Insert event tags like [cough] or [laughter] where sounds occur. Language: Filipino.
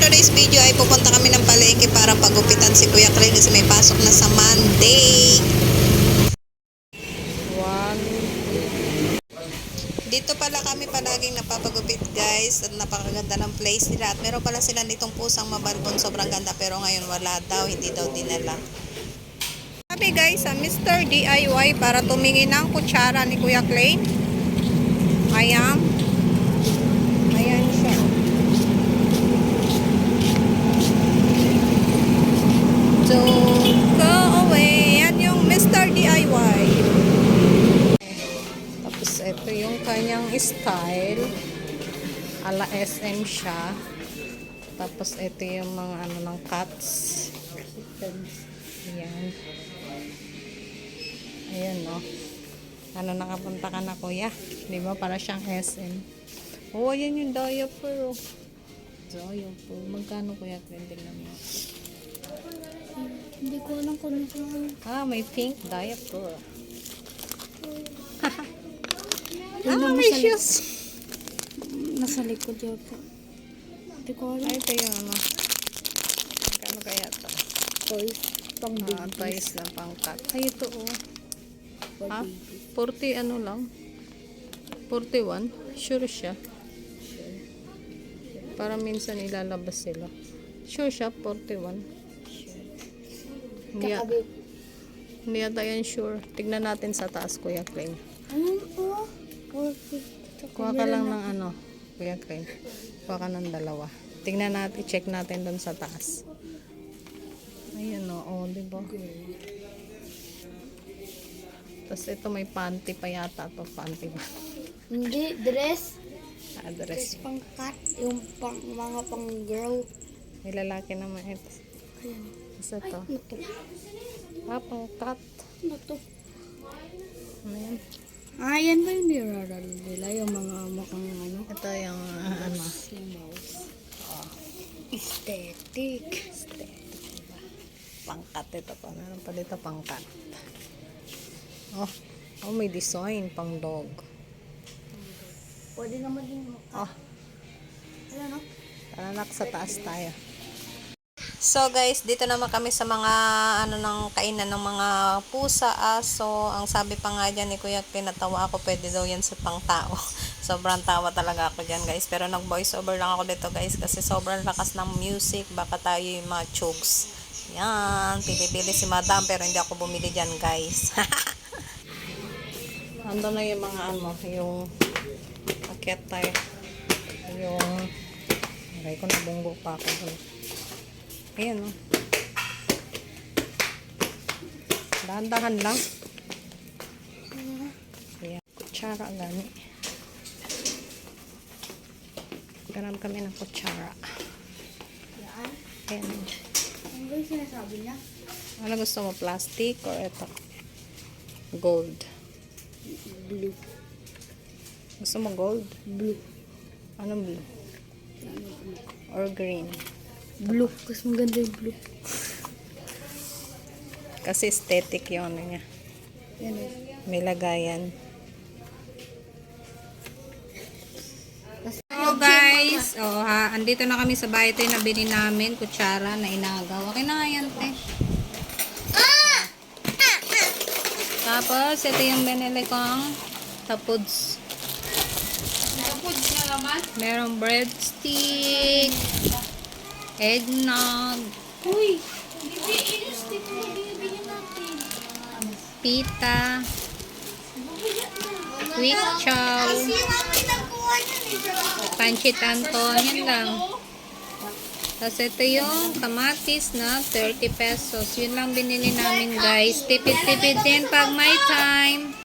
today's video ay pupunta kami ng palengke para pagupitan si Kuya Clay kasi may pasok na sa Monday. Dito pala kami palaging napapagupit guys at napakaganda ng place nila at meron pala sila nitong pusang mabalbon sobrang ganda pero ngayon wala daw hindi daw dinala. Sabi guys sa Mr. DIY para tumingin ng kutsara ni Kuya Clay. Ayan. Kanyang style. Ala SM siya. Tapos ito yung mga ano ng cuts. Ayan. Ayan no. Ano nakapunta ka na kuya? Di ba para siyang SM. Oh, ayan yung diaper oh. Diaper. Magkano kuya? Trending naman. Hindi ko alam kung ano. Ah, may pink diaper. [laughs] Yun ah, may shoes. nasa likod yata. Hindi ko alam. Ay, ito yung ano. Magkano kaya ito? Toys. Pang Ah, baby. toys na pangkat. Ay, ito oh. Ha? baby. 40 ano lang? 41? Sure siya. Para minsan ilalabas sila. Sure siya, 41. Hindi, ya- hindi yata yan sure. Tignan natin sa taas, Kuya Clay. Ano po? 450. Kuha ka lang ng ano, Kuya Clay. Kuha ka ng dalawa. Tignan natin, check natin doon sa taas. Ayun o, oh, di ba? Tapos ito may panty pa yata to panty ba? Hindi, dress. Address. Dress pang cat. Yung pang, mga pang girl. May lalaki naman ito. Ayan. Tapos ito. Ano to? Ah, pang cut. Ano to? Ano yan? Ah, yan ba yung niraral nila? Yung mga mukhang ano? Ito yung ah, ano. Yung mouse. Aesthetic. Pangkat ito pa. Meron pa dito pangkat. Oh, oh may design pang dog. Pwede naman din. Oh, Ano no? Tara nak sa taas tayo. So guys, dito naman kami sa mga ano ng kainan ng mga pusa, aso. Ang sabi pa nga dyan ni Kuya, pinatawa ako, pwede daw yan sa pangtao. [laughs] sobrang tawa talaga ako dyan guys. Pero nag voice over lang ako dito guys kasi sobrang lakas ng music. Baka tayo yung mga chugs. Yan, pili-pili si madam pero hindi ako bumili dyan guys. [laughs] Ando na yung mga ano, yung paket tayo. Yung Aray ko nabunggo pa ako. Ayan o. Dahan-dahan lang. Ayan. Kutsara gani. Ganun kami ng kutsara. Yan. Ayan. Ano ba yung sinasabi niya? Ano gusto mo? Plastic or ito? Gold. Blue. Gusto mo gold? Blue. Anong blue? Or green? Blue. Kasi maganda yung blue. Kasi aesthetic yung ano niya. Yan o. May lagayan. So guys, oh ha, andito na kami sa bahay ito yung nabili namin, kutsara na inagaw. Okay na nga yan, te. Tapos, ito yung binili kong tapuds. Tapuds na naman. Merong breadstick, eggnog, Uy! Bibi, ilis-stick mo. Binibigyan natin. pita, quick chow, pancit anton, yan lang. Tapos ito yung kamatis na 30 pesos. Yun lang binili namin guys. Tipid-tipid din pag may time.